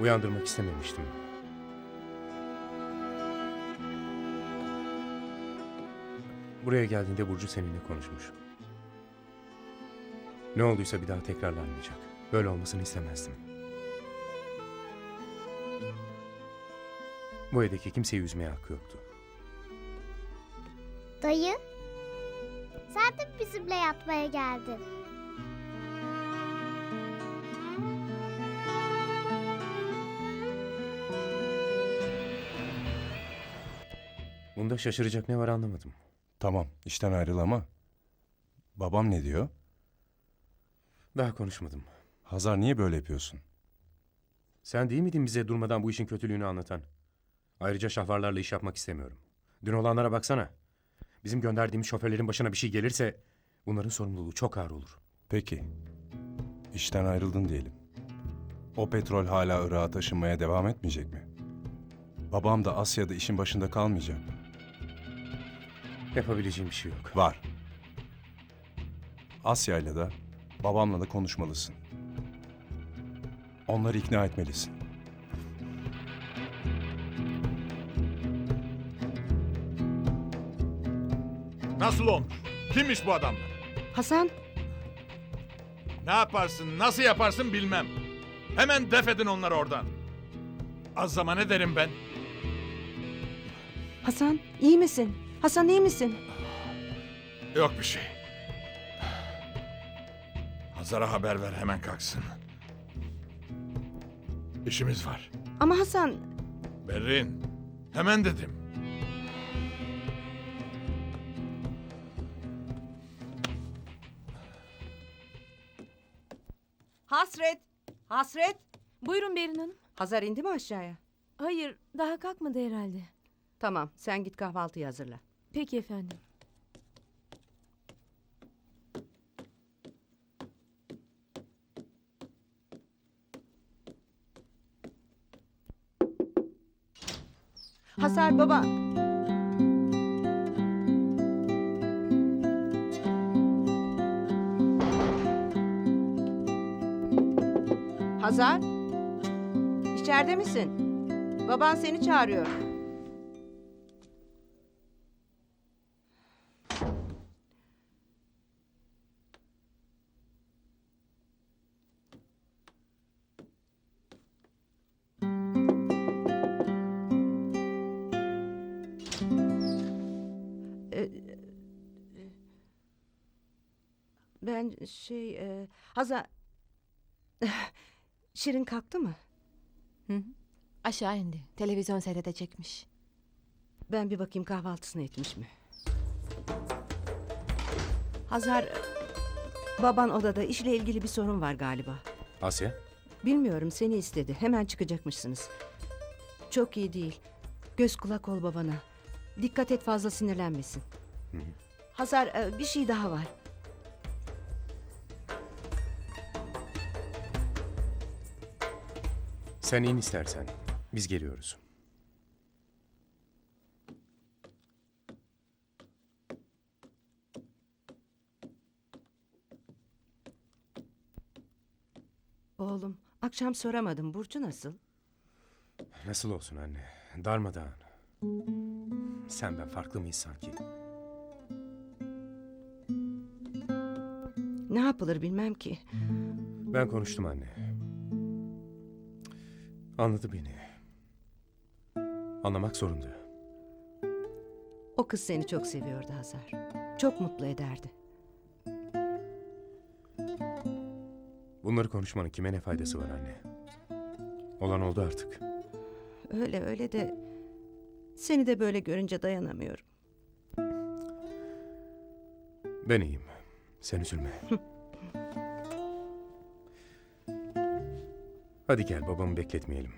Uyandırmak istememiştim. Buraya geldiğinde Burcu seninle konuşmuş. Ne olduysa bir daha tekrarlanmayacak. Böyle olmasını istemezdim. Bu evdeki kimseyi üzmeye hakkı yoktu. Dayı, sen de bizimle yatmaya geldin? Bunda şaşıracak ne var anlamadım. Tamam, işten ayrıl ama. Babam ne diyor? Daha konuşmadım. Hazar niye böyle yapıyorsun? Sen değil miydin bize durmadan bu işin kötülüğünü anlatan? Ayrıca şahvarlarla iş yapmak istemiyorum. Dün olanlara baksana. Bizim gönderdiğimiz şoförlerin başına bir şey gelirse bunların sorumluluğu çok ağır olur. Peki. İşten ayrıldın diyelim. O petrol hala Irak'a taşınmaya devam etmeyecek mi? Babam da Asya'da işin başında kalmayacak mı? Yapabileceğim bir şey yok. Var. Asya'yla da babamla da konuşmalısın. Onları ikna etmelisin. Nasıl olmuş? Kimmiş bu adamlar? Hasan, Ne yaparsın, nasıl yaparsın bilmem. Hemen def edin onları oradan. Az zaman ne derim ben? Hasan iyi misin? Hasan iyi misin? Yok bir şey. Hazar'a haber ver hemen kalksın. İşimiz var. Ama Hasan, Berrin, hemen dedim. Hasret, Hasret. Buyurun Berin Hanım. Hazar indi mi aşağıya? Hayır, daha kalkmadı herhalde. Tamam, sen git kahvaltıyı hazırla. Peki efendim. Hasar baba. Hazar, içeride misin? Baban seni çağırıyor. Şey e, Hazar Şirin kalktı mı? Aşağı indi. Televizyon seyredecekmiş. Ben bir bakayım kahvaltısını etmiş mi? Hazar baban odada işle ilgili bir sorun var galiba. Asya, Bilmiyorum seni istedi. Hemen çıkacakmışsınız. Çok iyi değil. Göz kulak ol babana. Dikkat et fazla sinirlenmesin. Hazar e, bir şey daha var. Sen in istersen. Biz geliyoruz. Oğlum akşam soramadım. Burcu nasıl? Nasıl olsun anne? Darmadağın. Sen ben farklı mıyız sanki? Ne yapılır bilmem ki. Ben konuştum anne. Anladı beni. Anlamak zorunda. O kız seni çok seviyordu Hazar. Çok mutlu ederdi. Bunları konuşmanın kime ne faydası var anne? Olan oldu artık. Öyle öyle de seni de böyle görünce dayanamıyorum. Ben iyiyim. Sen üzülme. Hadi gel babamı bekletmeyelim.